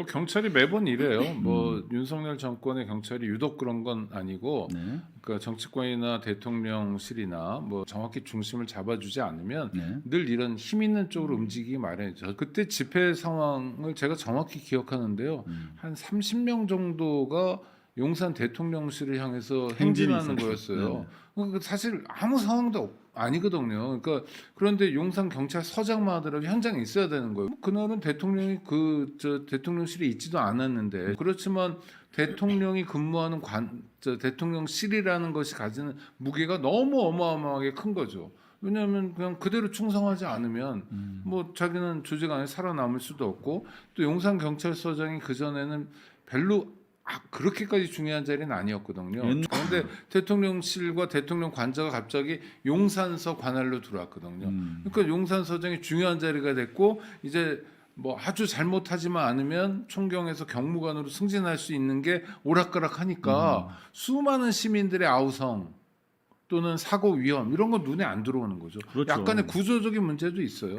뭐 경찰이 매번 이래요. 음. 뭐 윤석열 정권의 경찰이 유독 그런 건 아니고 네. 그러니까 정치권이나 대통령실이나 뭐 정확히 중심을 잡아주지 않으면 네. 늘 이런 힘 있는 쪽으로 움직이기 마련이죠. 그때 집회 상황을 제가 정확히 기억하는데요. 음. 한 30명 정도가 용산 대통령실을 향해서 행진하는. 거였어요. 그러니까 사실 아무 상황도 없- 아니거든요. 그러니까 그런데 용산 경찰서장만 하더라도 현장에 있어야 되는 거예요. 그날은 대통령이 그 저 대통령실에 있지도 않았는데 그렇지만 대통령이 근무하는 관 저 대통령실이라는 것이 가지는 무게가 너무 어마어마하게 큰 거죠. 왜냐하면 그냥 그대로 충성하지 않으면 음. 뭐 자기는 조직 안에 살아남을 수도 없고 또 용산 경찰서장이 그 전에는 별로 아, 그렇게까지 중요한 자리는 아니었거든요. 그런데 대통령실과 대통령 관저가 갑자기 용산서 관할로 들어왔거든요. 음. 그러니까 용산서장이 중요한 자리가 됐고 이제 뭐 아주 잘못하지만 않으면 총경에서 경무관으로 승진할 수 있는 게 오락가락하니까 음. 수많은 시민들의 아우성 또는 사고 위험 이런 건 눈에 안 들어오는 거죠. 그렇죠. 약간의 구조적인 문제도 있어요.